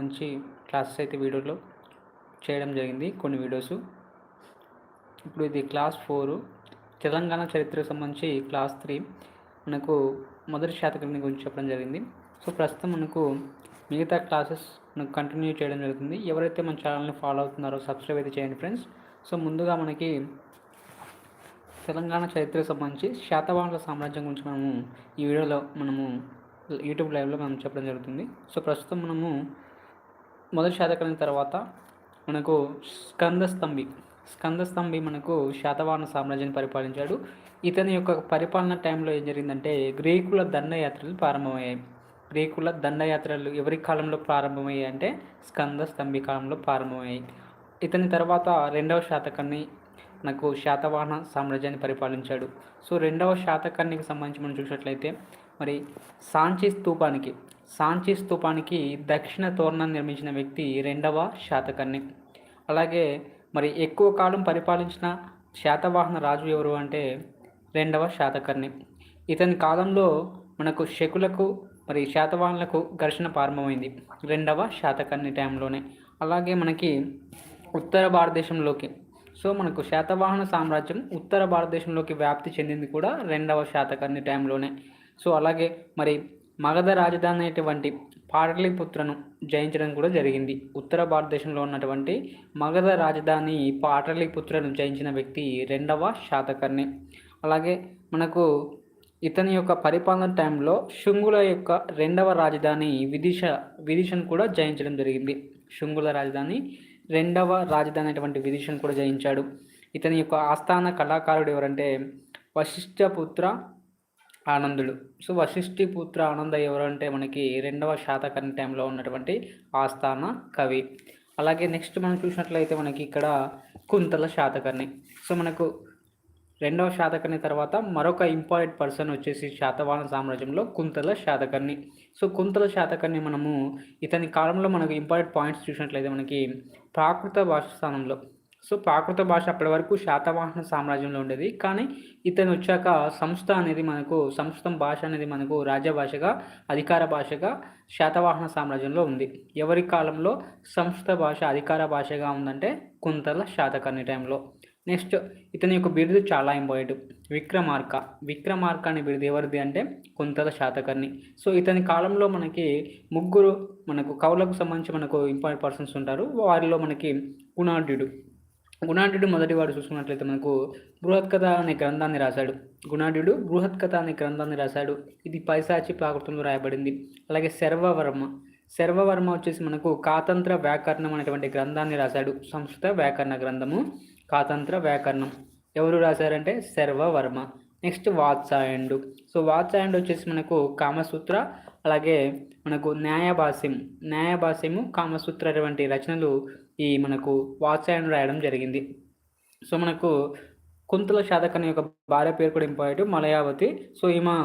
మంచి క్లాసెస్ అయితే వీడియోలో చేయడం జరిగింది కొన్ని వీడియోస్. ఇప్పుడు ఇది క్లాస్ ఫోరు. తెలంగాణ చరిత్రకు సంబంధించి క్లాస్ త్రీ మనకు మొదటి శాతకర్ణి గురించి చెప్పడం జరిగింది. సో ప్రస్తుతం మనకు మిగతా క్లాసెస్ మనకు కంటిన్యూ చేయడం జరుగుతుంది. ఎవరైతే మన ఛానల్ని ఫాలో అవుతున్నారో సబ్స్క్రైబ్ అయితే చేయండి ఫ్రెండ్స్. సో ముందుగా మనకి తెలంగాణ చరిత్రకు సంబంధించి శాతవాహనుల సామ్రాజ్యం గురించి మనము ఈ వీడియోలో మనము యూట్యూబ్ లైవ్లో మనం చెప్పడం జరుగుతుంది. సో ప్రస్తుతం మనము మొదటి శాతకర్ణి తర్వాత మనకు స్కందస్తంభి స్కందస్తంభి మనకు శాతవాహన సామ్రాజ్యాన్ని పరిపాలించాడు. ఇతని యొక్క పరిపాలన టైంలో ఏం జరిగిందంటే గ్రీకుల దండయాత్రలు ప్రారంభమయ్యాయి. గ్రీకుల దండయాత్రలు ఎవరి కాలంలో ప్రారంభమయ్యాయి అంటే స్కంద స్తంభి కాలంలో ప్రారంభమయ్యాయి. ఇతని తర్వాత రెండవ శాతకాన్ని మనకు శాతవాహన సామ్రాజ్యాన్ని పరిపాలించాడు. సో రెండవ శాతకానికి సంబంధించి మనం చూసినట్లయితే మరి సాంచి స్తూపానికి సాంచి స్తూపానికి దక్షిణ తోరణం నిర్మించిన వ్యక్తి రెండవ శాతకర్ణి. అలాగే మరి ఎక్కువ కాలం పరిపాలించిన శాతవాహన రాజు ఎవరు అంటే రెండవ శాతకర్ణి. ఇతని కాలంలో మనకు శకులకు మరి శాతవాహనులకు ఘర్షణ ప్రారంభమైంది రెండవ శాతకర్ణి టైంలోనే. అలాగే మనకి ఉత్తర భారతదేశంలోకి సో మనకు శాతవాహన సామ్రాజ్యం ఉత్తర భారతదేశంలోకి వ్యాప్తి చెందింది కూడా రెండవ శాతకర్ణి టైంలోనే. సో అలాగే మరి మగధ రాజధాని అయినటువంటి పాటలీపుత్రను జయించడం కూడా జరిగింది. ఉత్తర భారతదేశంలో ఉన్నటువంటి మగధ రాజధాని పాటలీపుత్రను జయించిన వ్యక్తి రెండవ శాతకర్ణి. అలాగే మనకు ఇతని యొక్క పరిపాలన టైంలో శుంగుల యొక్క రెండవ రాజధాని విదిశ విదిశను కూడా జయించడం జరిగింది. శుంగుల రాజధాని రెండవ రాజధాని అయినటువంటి విదిశను కూడా జయించాడు. ఇతని యొక్క ఆస్థాన కళాకారుడు ఎవరంటే వశిష్ఠపుత్ర ఆనందుడు. సో వశిష్ఠి పుత్ర ఆనంద ఎవరంటే మనకి రెండవ శాతకర్ణి టైంలో ఉన్నటువంటి ఆస్థాన కవి. అలాగే నెక్స్ట్ మనం చూసినట్లయితే మనకి ఇక్కడ కుంతల శాతకర్ణి. సో మనకు రెండవ శాతకర్ణి తర్వాత మరొక ఇంపార్టెంట్ పర్సన్ వచ్చేసి శాతవాహన సామ్రాజ్యంలో కుంతల శాతకర్ణి. సో కుంతల శాతకర్ణి మనము ఇతని కాలంలో మనకు ఇంపార్టెంట్ పాయింట్స్ చూసినట్లయితే మనకి ప్రాకృత భాష స్థానంలో సో ప్రాకృత భాష అప్పటి వరకు శాతవాహన సామ్రాజ్యంలో ఉండేది. కానీ ఇతను వచ్చాక సంస్థ అనేది మనకు సంస్కృతం భాష అనేది మనకు రాజభాషగా అధికార భాషగా శాతవాహన సామ్రాజ్యంలో ఉంది. ఎవరి కాలంలో సంస్కృత భాష అధికార భాషగా ఉందంటే కుంతల శాతకర్ణి టైంలో. నెక్స్ట్ ఇతని యొక్క బిరుదు చాలా ఇంపార్టెంట్. విక్రమార్క. విక్రమార్క అనే బిరుదు ఎవరిది అంటే కుంతల శాతకర్ణి. సో ఇతని కాలంలో మనకి ముగ్గురు మనకు కవులకు సంబంధించి మనకు ఇంపార్టెంట్ పర్సన్స్ ఉంటారు. వారిలో మనకి గుణాఢ్యుడు గుణాఢ్యుడు మొదటివాడు చూసుకున్నట్లయితే మనకు బృహత్ కథ అనే గ్రంథాన్ని రాశాడు. గుణాఢ్యుడు బృహత్ కథ అనే గ్రంథాన్ని రాశాడు. ఇది పైశాచి ప్రాకృతంలో రాయబడింది. అలాగే శర్వవర్మ. శర్వవర్మ వచ్చేసి మనకు కాతంత్ర వ్యాకరణం అనేటువంటి గ్రంథాన్ని రాశాడు. సంస్కృత వ్యాకరణ గ్రంథము కాతంత్ర వ్యాకరణం. ఎవరు రాశారంటే శర్వవర్మ. నెక్స్ట్ వాత్సాయనుడు సో వాత్సాయనుడు వచ్చేసి మనకు కామసూత్ర అలాగే మనకు న్యాయభాష్యం. న్యాయభాష్యము కామసూత్ర అటువంటి రచనలు ఈ మనకు వాత్సాయనుడు రాయడం జరిగింది. సో మనకు కుంతల అనే యొక్క భార్య పేరు కూడా ఇంపార్టెంట్ మలయావతి. సో ఈమె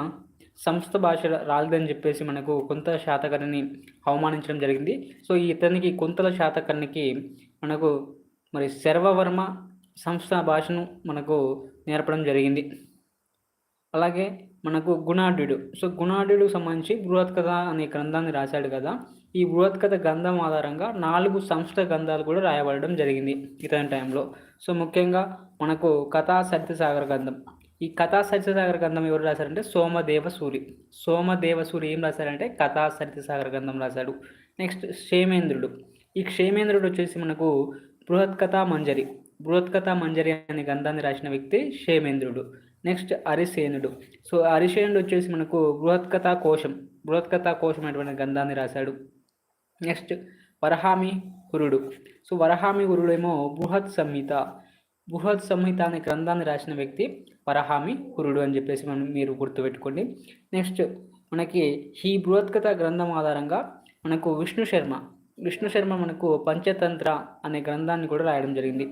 సంస్థ భాష రాలేదని చెప్పేసి మనకు కుంతల శాతకర్ణిని అవమానించడం జరిగింది. సో ఇతనికి కుంతల శాతకర్ణికి మనకు మరి శర్వవర్మ సంస్థ భాషను మనకు నేర్పడం జరిగింది. అలాగే మనకు గుణాఢ్యుడు సో గుణాఢ్యుడికి సంబంధించి బృహత్ కథ అనే గ్రంథాన్ని రాశాడు కదా. ఈ బృహత్కథ గంధం గ్రంథం ఆధారంగా నాలుగు సంస్కృత గ్రంథాలు కూడా రాయబడడం జరిగింది ఇతని టైంలో. సో ముఖ్యంగా మనకు కథా సత్యసాగర గ్రంథం. ఈ కథా సత్యసాగర గ్రంథం ఎవరు రాశారంటే సోమదేవ సూరి. సోమదేవ సూరి ఏం రాశారంటే కథా సత్యసాగర గ్రంథం రాశాడు. నెక్స్ట్ క్షేమేంద్రుడు. ఈ క్షేమేంద్రుడు వచ్చేసి మనకు బృహత్కథా మంజరి. బృహత్కథా మంజరి అనే గ్రంథాన్ని రాసిన వ్యక్తి క్షేమేంద్రుడు. నెక్స్ట్ హరిసేనుడు సో హరిసేనుడు వచ్చేసి మనకు బృహత్కథా కోశం. బృహత్కథా కోశం అనేటువంటి గ్రంథాన్ని రాశాడు. నెక్స్ట్ వరహామి గురుడు. సో వరహామి గురుడు ఏమో బృహత్ సంహిత. బృహత్ సంహిత అనే గ్రంథాన్ని రాసిన వ్యక్తి వరహామి గురుడు అని చెప్పేసి మనం మీరు గుర్తుపెట్టుకోండి. నెక్స్ట్ మనకి ఈ బృహత్కథ గ్రంథం ఆధారంగా మనకు విష్ణు శర్మ. విష్ణు శర్మ మనకు పంచతంత్ర అనే గ్రంథాన్ని కూడా రాయడం జరిగింది.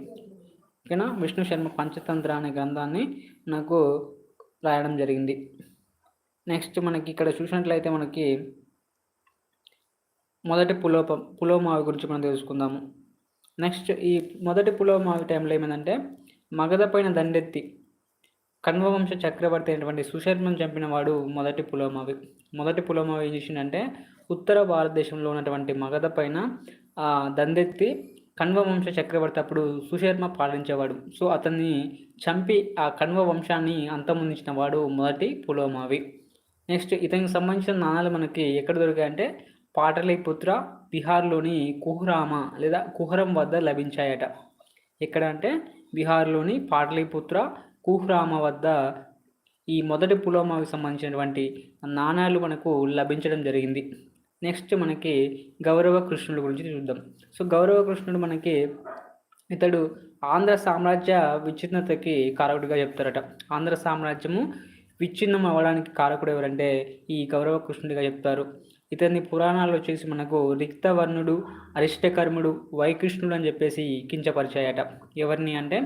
ఓకేనా? విష్ణు శర్మ పంచతంత్ర అనే గ్రంథాన్ని నాకు రాయడం జరిగింది. నెక్స్ట్ మనకి ఇక్కడ చూసినట్లయితే మనకి మొదటి పులోపం పులోమావి గురించి మనం తెలుసుకుందాము. నెక్స్ట్ ఈ మొదటి పులోమావి టైంలో ఏమైందంటే మగధ పైన దండెత్తి కణ్వవంశ చక్రవర్తి అయినటువంటి సుశర్మను చంపిన వాడు మొదటి పులోమావి మొదటి పులోమావి ఏం చేసిందంటే ఉత్తర భారతదేశంలో ఉన్నటువంటి మగధ పైన దండెత్తి కణ్వ వంశ చక్రవర్తి అప్పుడు సుశర్మ పాలించేవాడు. సో అతన్ని చంపి ఆ కణ్వ వంశాన్ని అంతమొందించిన వాడు మొదటి పులోమావి నెక్స్ట్ ఇతనికి సంబంధించిన నాణాలు మనకి ఎక్కడ దొరికాయంటే పాటలీపుత్ర బీహార్లోని కుహ్రామా లేదా కుహరం వద్ద లభించాయట. ఎక్కడ అంటే బీహార్లోని పాటలీపుత్ర కుహ్రామ వద్ద ఈ మొదటి పులోమాకి సంబంధించినటువంటి నాణాలు మనకు లభించడం జరిగింది. నెక్స్ట్ మనకి గౌరవ కృష్ణుడు గురించి చూద్దాం. సో గౌరవ కృష్ణుడు మనకి ఇతడు ఆంధ్ర సామ్రాజ్య విచ్ఛిన్నతకి కారకుడిగా చెప్తారట. ఆంధ్ర సామ్రాజ్యము విచ్ఛిన్నం అవ్వడానికి కారకుడు ఎవరంటే ఈ గౌరవ కృష్ణుడిగా చెప్తారు. ఇతన్ని పురాణాలు వచ్చేసి మనకు రిక్తవర్ణుడు అరిష్టకర్ముడు వైకృష్ణుడు అని చెప్పేసి కించపరిచాయట. ఎవరిని అంటే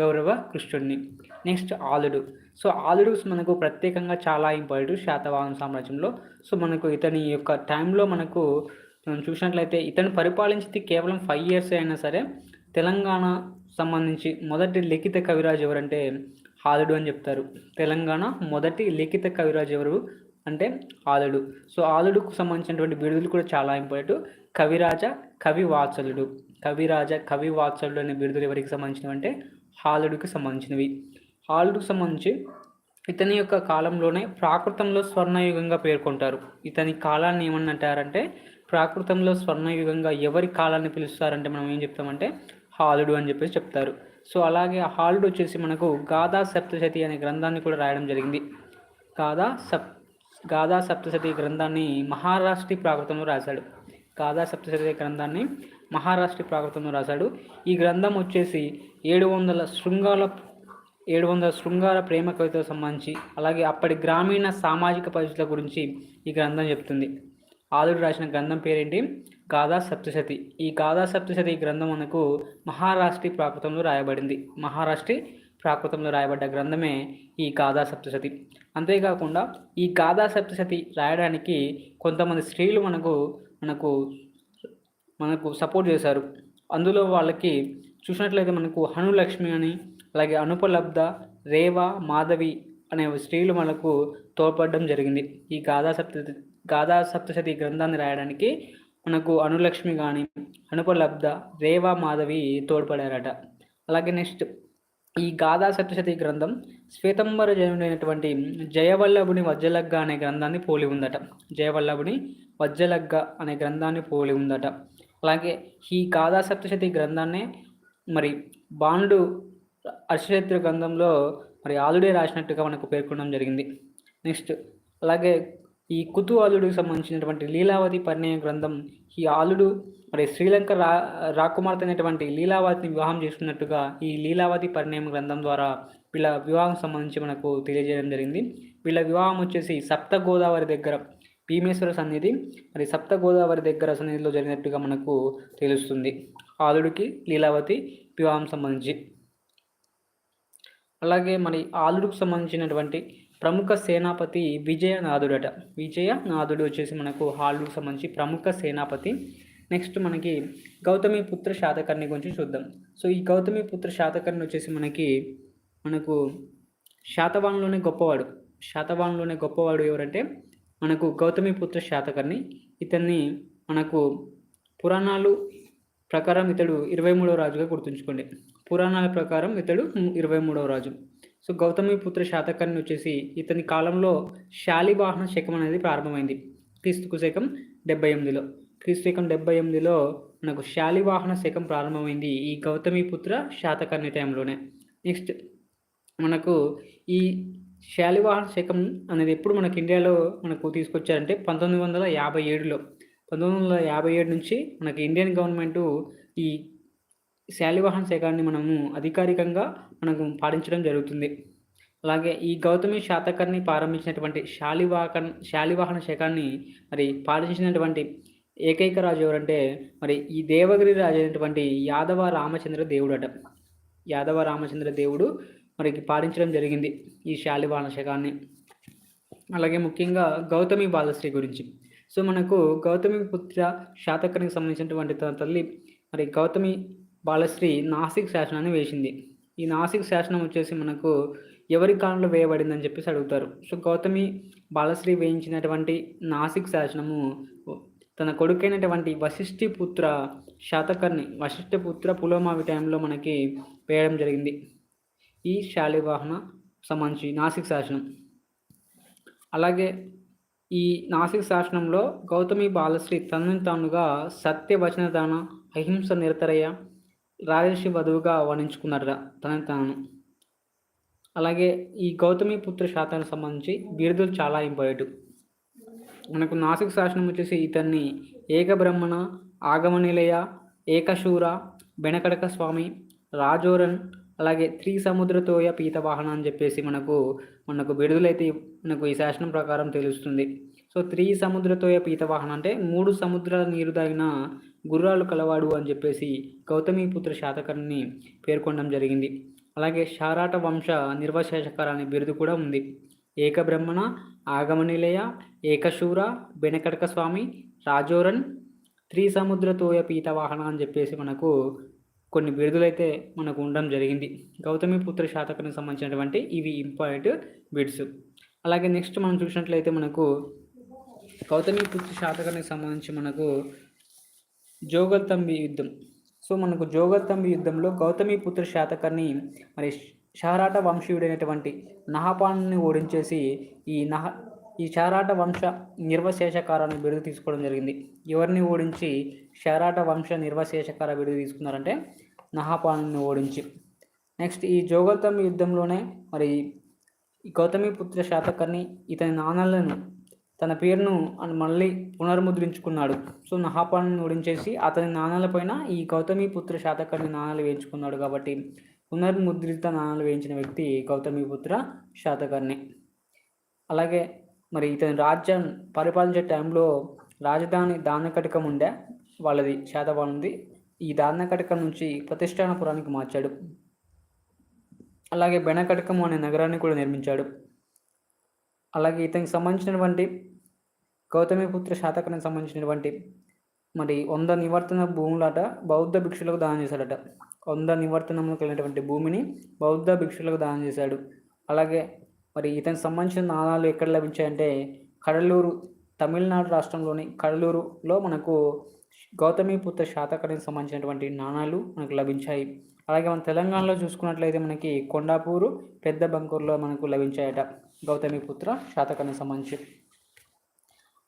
గౌరవ కృష్ణుడిని. నెక్స్ట్ ఆలుడు. సో ఆలుడు మనకు ప్రత్యేకంగా చాలా ఇంపార్టెంట్ శాతవాహన సామ్రాజ్యంలో. సో మనకు ఇతని యొక్క టైంలో మనకు మనం చూసినట్లయితే ఇతను పరిపాలించింది కేవలం ఫైవ్ ఇయర్స్ అయినా సరే తెలంగాణ సంబంధించి మొదటి లిఖిత కవిరాజు ఎవరంటే హాలుడు అని చెప్తారు. తెలంగాణ మొదటి లిఖిత కవిరాజు ఎవరు? అంటే ఆలుడు సో ఆలుడుకు సంబంధించినటువంటి బిరుదులు కూడా చాలా ఇంపార్టెంట్. కవిరాజ కవి వాత్సలుడు కవిరాజ కవి వాత్సలుడు అనే బిరుదులు ఎవరికి సంబంధించినవి అంటే హాలుడికి సంబంధించినవి. హాలుడికి సంబంధించి ఇతని యొక్క కాలంలోనే ప్రాకృతంలో స్వర్ణయుగంగా పేర్కొంటారు. ఇతని కాలాన్ని ఏమని అంటారంటే ప్రాకృతంలో స్వర్ణయుగంగా ఎవరి కాలాన్ని పిలుస్తారంటే మనం ఏం చెప్తామంటే హాలుడు అని చెప్పేసి చెప్తారు. సో అలాగే హాలుడు వచ్చేసి మనకు గాథా సప్తశతి అనే గ్రంథాన్ని కూడా రాయడం జరిగింది. గాథా సప్ గాథా సప్తశతి గ్రంథాన్ని మహారాష్ట్రీ ప్రాకృతంలో రాశాడు. గాథా సప్తశతి గ్రంథాన్ని మహారాష్ట్రీ ప్రాకృతంలో రాశాడు. ఈ గ్రంథం వచ్చేసి ఏడు వందల శృంగాల ఏడు వందల శృంగార ప్రేమ కవితకు సంబంధించి అలాగే అప్పటి గ్రామీణ సామాజిక పరిస్థితుల గురించి ఈ గ్రంథం చెప్తుంది. ఆదుడు రాసిన గ్రంథం పేరేంటి? గాథా సప్తశతి. ఈ గాథా సప్తశతి గ్రంథం మనకు మహారాష్ట్రీ ప్రాకృతంలో రాయబడింది. మహారాష్ట్రీ ప్రాకృతంలో రాయబడ్డ గ్రంథమే ఈ గాథా సప్తశతి అంతేకాకుండా ఈ గాథా సప్తశతి రాయడానికి కొంతమంది స్త్రీలు మనకు మనకు మనకు సపోర్ట్ చేశారు. అందులో వాళ్ళకి చూసినట్లయితే మనకు హనులక్ష్మి అని అలాగే అనుపలబ్ధ రేవ మాధవి అనే స్త్రీలు మనకు తోడ్పడడం జరిగింది. ఈ గాథా సప్తతి గాథా సప్తశతి గ్రంథాన్ని రాయడానికి మనకు అనులక్ష్మి కానీ అనుపలబ్ధ రేవ మాధవి తోడ్పడారట. అలాగే నెక్స్ట్ ఈ గాథా సప్తశతి గ్రంథం శ్వేతంబర జయుడైనటువంటి జయవల్లభుని వజ్రలగ్గ అనే గ్రంథాన్ని పోలి ఉందట. జయవల్లభుని వజ్రలగ్గ అనే గ్రంథాన్ని పోలి ఉందట. అలాగే ఈ గాథా సప్తశతి గ్రంథాన్ని మరి బాణుడు అర్షచరిత్ర గ్రంథంలో మరి ఆలుడే రాసినట్టుగా మనకు పేర్కొనడం జరిగింది. నెక్స్ట్ అలాగే ఈ కుతూహలుడికి సంబంధించినటువంటి లీలావతి పరిణయ గ్రంథం ఈ ఆలుడు మరి శ్రీలంక రా రాకుమార్తె అనేటువంటి లీలావతిని వివాహం చేసుకున్నట్టుగా ఈ లీలావతి పరిణయం గ్రంథం ద్వారా వీళ్ళ వివాహం సంబంధించి మనకు తెలియజేయడం జరిగింది. వీళ్ళ వివాహం వచ్చేసి సప్త గోదావరి దగ్గర భీమేశ్వర సన్నిధి మరి సప్త గోదావరి దగ్గర సన్నిధిలో జరిగినట్టుగా మనకు తెలుస్తుంది. ఆలుడికి లీలావతి వివాహం సంబంధించి. అలాగే మరి ఆలుడికి సంబంధించినటువంటి ప్రముఖ సేనాపతి విజయనాథుడట. విజయనాథుడు వచ్చేసి మనకు హాలుడికి సంబంధించి ప్రముఖ సేనాపతి. నెక్స్ట్ మనకి గౌతమి పుత్ర శాతకర్ణి గురించి చూద్దాం. సో ఈ గౌతమి పుత్ర శాతకర్ణి వచ్చేసి మనకి మనకు శాతవాహంలోనే గొప్పవాడు. శాతవాహంలోనే గొప్పవాడు ఎవరంటే మనకు గౌతమి పుత్ర శాతకర్ణి. ఇతన్ని మనకు పురాణాలు ప్రకారం ఇతడు ఇరవై మూడవ రాజుగా గుర్తుంచుకోండి. పురాణాల ప్రకారం ఇతడు ఇరవై మూడవ రాజు. సో గౌతమి పుత్ర శాతకర్ణి వచ్చేసి ఇతని కాలంలో శాలివాహన శకం అనేది ప్రారంభమైంది. క్రీస్తుకు శకం డెబ్బై ఎనిమిదిలో. క్రీస్తు శకం డెబ్బై ఎనిమిదిలో మనకు శాలివాహన శకం ప్రారంభమైంది ఈ గౌతమి పుత్ర శాతకర్ణి టైంలోనే. నెక్స్ట్ మనకు ఈ శాలివాహన శకం అనేది ఎప్పుడు మనకి ఇండియాలో మనకు తీసుకొచ్చారంటే పంతొమ్మిది వందల యాభై ఏడులో. పంతొమ్మిది వందల యాభై ఏడు నుంచి మనకి ఇండియన్ గవర్నమెంట్ ఈ శాలివాహన శకాన్ని మనము అధికారికంగా మనకు పాటించడం జరుగుతుంది. అలాగే ఈ గౌతమి శాతకర్ని ప్రారంభించినటువంటి శాలివాహన్ శాలివాహన శకాన్ని మరి పాటించినటువంటి ఏకైక రాజు ఎవరంటే మరి ఈ దేవగిరి రాజు అయినటువంటి యాదవ రామచంద్ర దేవుడట. యాదవ రామచంద్ర దేవుడు మరి పాటించడం జరిగింది ఈ శాలివాహన శకాన్ని అలాగే ముఖ్యంగా గౌతమి బాలశ్రీ గురించి. సో మనకు గౌతమి పుత్ర శాతకర్ణికి సంబంధించినటువంటి తన తల్లి మరి గౌతమి బాలశ్రీ నాసిక్ శాసనాన్ని వేసింది. ఈ నాసిక్ శాసనం వచ్చేసి మనకు ఎవరి కాలంలో వేయబడిందని చెప్పేసి అడుగుతారు. సో గౌతమి బాలశ్రీ వేయించినటువంటి నాసిక్ శాసనము తన కొడుకైనటువంటి వశిష్ఠి పుత్ర శాతకర్ణి వశిష్ఠిపుత్ర పులోమావి టైంలో మనకి వేయడం జరిగింది. ఈ శాలివాహన సంబంధించి నాసిక్ శాసనం. అలాగే ఈ నాసిక్ శాసనంలో గౌతమి బాలశ్రీ తనని తానుగా సత్యవచనదాన అహింస నిరతరయ్య రాజర్షి వధువుగా వర్ణించుకున్నారట తనని తాను. అలాగే ఈ గౌతమి పుత్ర శాతానికి సంబంధించి బిరుదులు చాలా ఇంపార్టెంట్. మనకు నాసిక్ శాసనం వచ్చేసి ఇతన్ని ఏకబ్రహ్మణ ఆగమనిలయ ఏకశూర బెనకడక స్వామి రాజోరన్ అలాగే త్రీ సముద్రతోయ పీతవాహన అని చెప్పేసి మనకు మనకు బిడుదలైతే మనకు ఈ శాసనం ప్రకారం తెలుస్తుంది. సో త్రీ సముద్రతోయ పీతవాహన అంటే మూడు సముద్రాల నీరు తాగిన గుర్రాలు కలవాడు అని చెప్పేసి గౌతమిపుత్ర శాతకర్ణిని పేర్కొనడం జరిగింది. అలాగే శారాట వంశ నిర్వశేషకర అనే బిరుదు కూడా ఉంది. ఏకబ్రహ్మణ ఆగమనిలయ ఏకశూర బెనకటక స్వామి రాజోరన్ త్రిసముద్రతోయ పీతవాహన అని చెప్పేసి మనకు కొన్ని బిరుదులైతే మనకు ఉండడం జరిగింది. గౌతమి పుత్ర శాతకానికి సంబంధించినటువంటి ఇవి ఇంపార్టెంట్ బిడ్స్ అలాగే నెక్స్ట్ మనం చూసినట్లయితే మనకు గౌతమి పుత్ర శాతకానికి సంబంధించి మనకు జోగల్తంబి యుద్ధం. సో మనకు జోగల్తంబి యుద్ధంలో గౌతమి పుత్ర శాతకర్ణి మరి షారాట వంశీయుడైనటువంటి నహపాణుని ఓడించేసి ఈ నహ ఈ షారాట వంశ నిర్వశేషకారాన్ని బిరుదు తీసుకోవడం జరిగింది. ఎవరిని ఓడించి షారాట వంశ నిర్వశేషకార బిరుదు తీసుకున్నారంటే నహాపాను ఓడించి. నెక్స్ట్ ఈ జోగౌతమి యుద్ధంలోనే మరి గౌతమి పుత్ర శాతకర్ణి ఇతని నాన్నలను తన పేరును మళ్ళీ పునర్ముద్రించుకున్నాడు. సో నహాపాను ఓడించేసి అతని నాణాలపైన ఈ గౌతమి పుత్ర శాతకర్ణి నాణాలు వేయించుకున్నాడు కాబట్టి పునర్ముద్రిత నాణాలు వేయించిన వ్యక్తి గౌతమి పుత్ర శాతకర్ణి. అలాగే మరి ఇతని రాజ్యం పరిపాలించే టైంలో రాజధాని దానకటకం ఉండే వాళ్ళది శాతవాళ్ళది ఈ దానకటకం నుంచి ప్రతిష్టానపురానికి మార్చాడు. అలాగే బెనకటకం అనే నగరాన్ని కూడా నిర్మించాడు. అలాగే ఇతనికి సంబంధించినటువంటి గౌతమిపుత్ర శాతకానికి సంబంధించినటువంటి మరి వంద నివర్తన భూములట బౌద్ధ భిక్షులకు దానం చేశాడట. వంద నివర్తనము కలిగినటువంటి భూమిని బౌద్ధ భిక్షులకు దానం చేశాడు. అలాగే మరి ఇతనికి సంబంధించిన నాణాలు ఎక్కడ లభించాయంటే కడలూరు తమిళనాడు రాష్ట్రంలోని కడలూరులో మనకు గౌతమిపుత్ర శాతకానికి సంబంధించినటువంటి నాణాలు మనకు లభించాయి. అలాగే మన తెలంగాణలో చూసుకున్నట్లయితే మనకి కొండాపూరు పెద్ద బంకూరులో మనకు లభించాయట గౌతమిపుత్ర శాతకానికి సంబంధించి.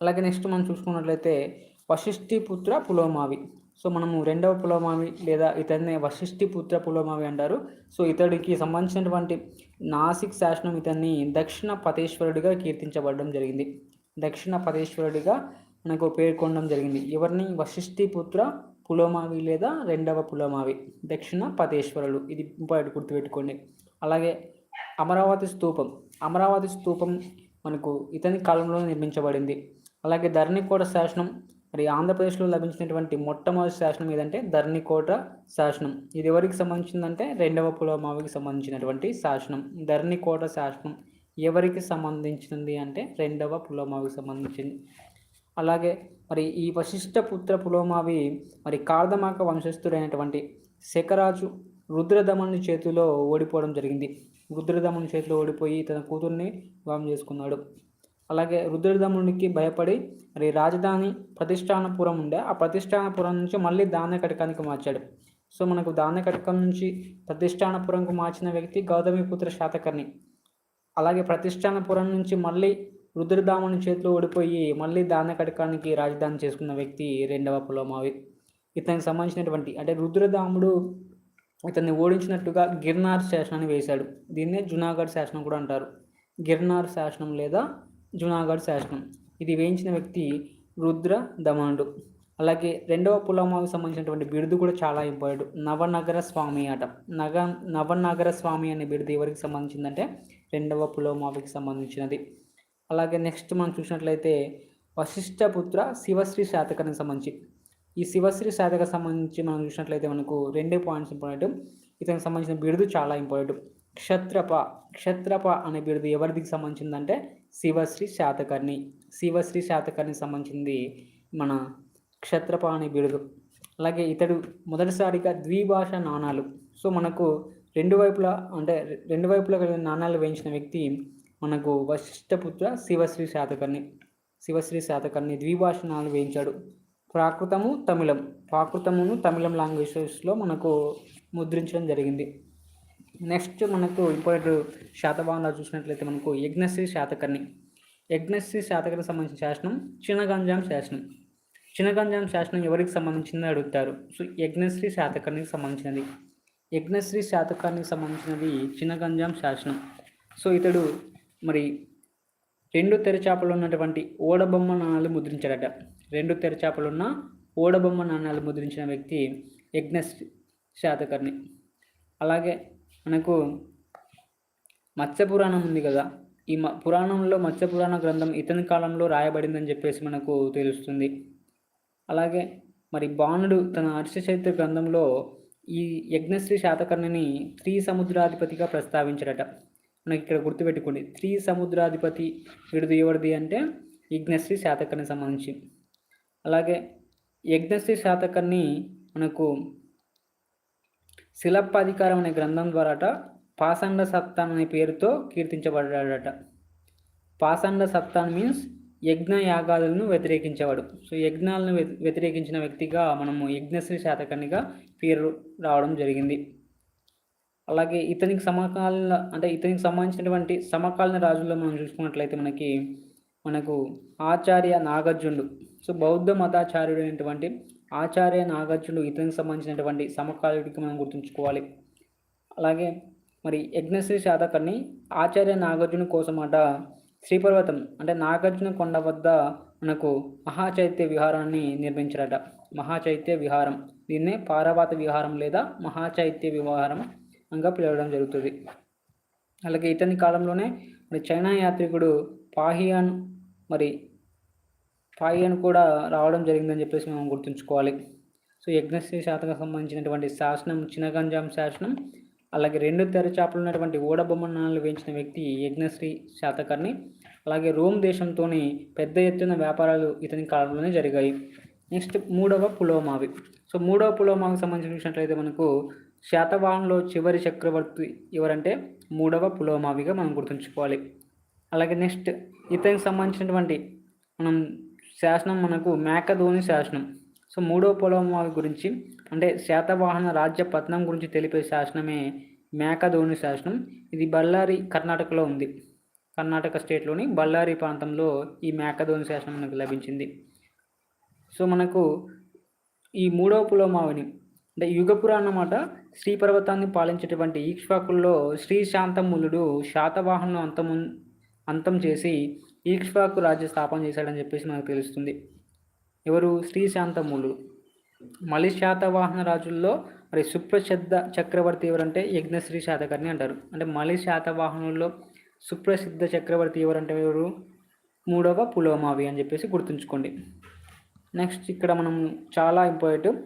అలాగే నెక్స్ట్ మనం చూసుకున్నట్లయితే వశిష్ఠి పుత్ర పులోమావి. సో మనము రెండవ పులోమావి లేదా ఇతన్ని వశిష్ఠి పుత్ర పులోమావి అంటారు. సో ఇతడికి సంబంధించినటువంటి నాసిక్ శాసనం ఇతన్ని దక్షిణ పతేశ్వరుడిగా కీర్తించబడడం జరిగింది. దక్షిణ పతేశ్వరుడిగా మనకు పేర్కొనడం జరిగింది. ఎవరిని? వశిష్ఠి పుత్ర పులోమావి లేదా రెండవ పులోమావి? దక్షిణ పతేశ్వరుడు ఇది ఇంపార్టెంట్ గుర్తుపెట్టుకోండి. అలాగే అమరావతి స్తూపం అమరావతి స్తూపం మనకు ఇతని కాలంలో నిర్మించబడింది. అలాగే ధరణికోట శాసనం మరి ఆంధ్రప్రదేశ్లో లభించినటువంటి మొట్టమొదటి శాసనం ఏదంటే ధరణికోట శాసనం. ఇది ఎవరికి సంబంధించిందంటే రెండవ పులోమావికి సంబంధించినటువంటి శాసనం. ధరణికోట శాసనం ఎవరికి సంబంధించింది అంటే రెండవ పులోమావికి సంబంధించింది. అలాగే మరి ఈ వశిష్ట పుత్ర పులోమావి మరి కార్దమాక వంశస్థుడైనటువంటి శకరాజు రుద్రదమని చేతిలో ఓడిపోవడం జరిగింది. రుద్రదమని చేతిలో ఓడిపోయి తన కూతుర్ని వివాహం చేసుకున్నాడు. అలాగే రుద్రదమునికి భయపడి మరి రాజధాని ప్రతిష్టానపురం ఉండే ఆ ప్రతిష్టానపురం నుంచి మళ్ళీ దానకటకానికి మార్చాడు. సో మనకు దానకటకం నుంచి ప్రతిష్టానపురంకు మార్చిన వ్యక్తి గౌతమిపుత్ర శాతకర్ణి. అలాగే ప్రతిష్టానపురం నుంచి మళ్ళీ రుద్రదాముని చేతిలో ఓడిపోయి మళ్ళీ దానకటకానికి రాజధాని చేసుకున్న వ్యక్తి రెండవ పులోమావి. ఇతనికి సంబంధించినటువంటి అంటే రుద్రదాముడు ఇతన్ని ఓడించినట్టుగా గిర్నార్ శాసనాన్ని వేశాడు. దీన్నే జునాగఢ్ శాసనం కూడా అంటారు. గిర్నార్ శాసనం లేదా జునాగఢ్ శాసనం. ఇది వేయించిన వ్యక్తి రుద్ర దమనుడు అలాగే రెండవ పులమాకి సంబంధించినటువంటి బిరుదు కూడా చాలా ఇంపార్టెంట్. నవనగర స్వామి అట నగ నవనగర స్వామి అనే బిరుదు ఎవరికి సంబంధించిందంటే రెండవ పులోమావికి సంబంధించినది. అలాగే నెక్స్ట్ మనం చూసినట్లయితే వశిష్ఠపుత్ర శివశ్రీ శాతకానికి సంబంధించి. ఈ శివశ్రీ శాతక సంబంధించి మనం చూసినట్లయితే మనకు రెండే పాయింట్స్ ఇంపార్టెంట్. ఇతనికి సంబంధించిన బిరుదు చాలా ఇంపార్టెంట్. క్షత్రప క్షత్రప అనే బిరుదు ఎవరికి సంబంధించిందంటే శివశ్రీ శాతకర్ణి. శివశ్రీ శాతకర్ణికి సంబంధించింది మన క్షత్రపాణి బిరుదు. అలాగే ఇతడు మొదటిసారిగా ద్విభాష నాణాలు. సో మనకు రెండు వైపులా అంటే రెండు వైపులా కలిగిన నాణాలు వేయించిన వ్యక్తి మనకు వశిష్ఠపుత్ర శివశ్రీ శాతకర్ణి. శివశ్రీ శాతకర్ణి ద్విభాష నాణాలు వేయించాడు. ప్రాకృతము తమిళం. ప్రాకృతమును తమిళం లాంగ్వేజెస్లో మనకు ముద్రించడం జరిగింది. నెక్స్ట్ మనకు ఇంపార్టెంట్ శాతభాగంలో చూసినట్లయితే మనకు యజ్ఞశ్రీ శాతకర్ణి. యజ్ఞశ్రీ శాతకర్ణికి సంబంధించిన శాసనం చిన్నగంజాం శాసనం. చిన్నగంజాం శాసనం ఎవరికి సంబంధించింది అడుగుతారు? సో యజ్ఞశ్రీ శాతకర్ణికి సంబంధించినది. యజ్ఞశ్రీ శాతకానికి సంబంధించినది చిన్నగంజాం శాసనం. సో ఇతడు మరి రెండు తెరచాపలు ఉన్నటువంటి ఓడబొమ్మ నాణాలు ముద్రించాడట. రెండు తెరచాపలున్న ఓడబొమ్మ నాణాలు ముద్రించిన వ్యక్తి యజ్ఞశ్రీ శాతకర్ణి. అలాగే మనకు మత్స్య పురాణం ఉంది కదా. ఈ మ పురాణంలో మత్స్య పురాణ గ్రంథం ఇతని కాలంలో రాయబడిందని చెప్పేసి మనకు తెలుస్తుంది. అలాగే మరి బాణుడు తన చైత్ర గ్రంథంలో ఈ యజ్ఞశ్రీ శాతకర్ణిని త్రీ సముద్రాధిపతిగా ప్రస్తావించాడట. మనకి ఇక్కడ గుర్తుపెట్టుకోండి. త్రీ సముద్రాధిపతి విడుది ఎవరిది అంటే యజ్ఞశ్రీ శాతకర్ణి సంబంధించి. అలాగే యజ్ఞశ్రీ శాతకర్ణి మనకు శిలప్పాధికారం అనే గ్రంథం ద్వారాట పాసండ సత్తాన్ అనే పేరుతో కీర్తించబడ్డాడట. పాసండ సత్తాన్ మీన్స్ యజ్ఞ యాగాలను వ్యతిరేకించేవాడు. సో యజ్ఞాలను వ్యతిరేకించిన వ్యక్తిగా మనము యజ్ఞశ్రీ శాతకర్ణిగా పేరు రావడం జరిగింది. అలాగే ఇతనికి సమకాలీన అంటే ఇతనికి సంబంధించినటువంటి సమకాలీన రాజుల్లో మనం చూసుకున్నట్లయితే మనకి మనకు ఆచార్య నాగార్జునుడు. సో బౌద్ధ మతాచార్యుడు అయినటువంటి ఆచార్య నాగార్జునుడు ఇతనికి సంబంధించినటువంటి సమకాలీడికి మనం గుర్తుంచుకోవాలి. అలాగే మరి యజ్ఞశ్రీ శాతకర్ణి ఆచార్య నాగార్జున కోసమట శ్రీపర్వతం అంటే నాగార్జున కొండ వద్ద మనకు మహాచైత్య విహారాన్ని నిర్మించారట. మహాచైత్య విహారం. దీన్నే పారవాత విహారం లేదా మహాచైత్య విహారం అంగా పిలవడం జరుగుతుంది. అలాగే ఇతని కాలంలోనే మరి చైనా యాత్రికుడు పాహియాన్ మరి పాహియాన్ కూడా రావడం జరిగిందని చెప్పేసి మనం గుర్తుంచుకోవాలి. సో యజ్ఞశ్రీ శాతకు సంబంధించినటువంటి శాసనం చినగంజాం శాసనం అలాగే రెండు తెరచాపలు ఉన్నటువంటి ఓడబొమ్మనాలు వేయించిన వ్యక్తి యజ్ఞశ్రీ శాతకర్ణి అలాగే రోమ్ దేశంతోని పెద్ద ఎత్తున వ్యాపారాలు ఇతని కాలంలోనే జరిగాయి. నెక్స్ట్ మూడవ పులోమావి. సో మూడవ పులోమావికి సంబంధించిన చూసినట్లయితే మనకు శాతవాహనంలో చివరి చక్రవర్తి ఎవరంటే మూడవ పులోమావిగా మనం గుర్తుంచుకోవాలి. అలాగే నెక్స్ట్ ఇతనికి సంబంధించినటువంటి మనం శాసనం మనకు మేకధోని శాసనం. సో మూడవ పులోమావి గురించి అంటే శాతవాహన రాజ్య పత్నం గురించి తెలిపే శాసనమే మేకధోని శాసనం. ఇది బళ్ళారి కర్ణాటకలో ఉంది. కర్ణాటక స్టేట్లోని బళ్ళారి ప్రాంతంలో ఈ మేకధోని శాసనం మనకు లభించింది. సో మనకు ఈ మూడవ పులోమావిని అంటే యుగపురాణం అన్నమాట శ్రీ పర్వతాన్ని పాలించేటువంటి ఈక్ష్వాకుల్లో శ్రీ శాంతమూలుడు శాతవాహనం అంతము అంతం చేసి ఈక్ష్వాకు రాజ్య స్థాపన చేశాడని చెప్పేసి మనకు తెలుస్తుంది. ఎవరు? శ్రీ మలి శాతవాహన రాజుల్లో మరి సుప్రసిద్ధ చక్రవర్తి ఎవరంటే యజ్ఞశ్రీ శాతకర్ణి అంటారు. అంటే మలి శాతవాహనుల్లో సుప్రసిద్ధ చక్రవర్తి ఎవరంటే ఎవరు? మూడవ పులోమావి అని చెప్పేసి గుర్తుంచుకోండి. నెక్స్ట్ ఇక్కడ మనం చాలా ఇంపార్టెంట్.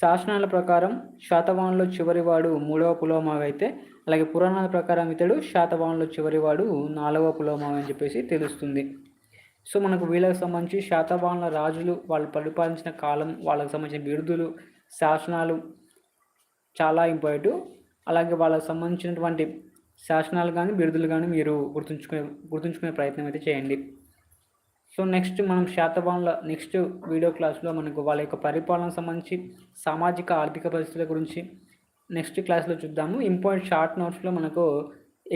శాసనాల ప్రకారం శాతవాహనంలో చివరివాడు మూడవ పులోమావి అయితే అలాగే పురాణాల ప్రకారం ఇతడు శాతవాహనంలో చివరివాడు నాలుగవ పులోమావి అని చెప్పేసి తెలుస్తుంది. సో మనకు వీళ్ళకి సంబంధించి శాతవాహనుల రాజులు వాళ్ళు పరిపాలించిన కాలం వాళ్ళకి సంబంధించిన బిరుదులు శాసనాలు చాలా ఇంపార్టెంట్. అలాగే వాళ్ళకి సంబంధించినటువంటి శాసనాలు కానీ బిరుదులు కానీ మీరు గుర్తుంచుకునే గుర్తుంచుకునే ప్రయత్నం అయితే చేయండి. సో నెక్స్ట్ మనం శాతవాహనుల నెక్స్ట్ వీడియో క్లాస్లో మనకు వాళ్ళ యొక్క పరిపాలన సంబంధించి సామాజిక ఆర్థిక పరిస్థితుల గురించి నెక్స్ట్ క్లాస్లో చూద్దాము. ఇంపార్టెంట్ షార్ట్ నోట్స్లో మనకు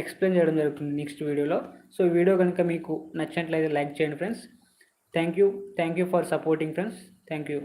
ఎక్స్ప్లెయిన్ చేయడం జరుగుతుంది నెక్స్ట్ వీడియోలో. సో వీడియో కనుక మీకు నచ్చినట్లయితే లైక్ చేయండి friends. Thank you thank you for supporting friends. Thank you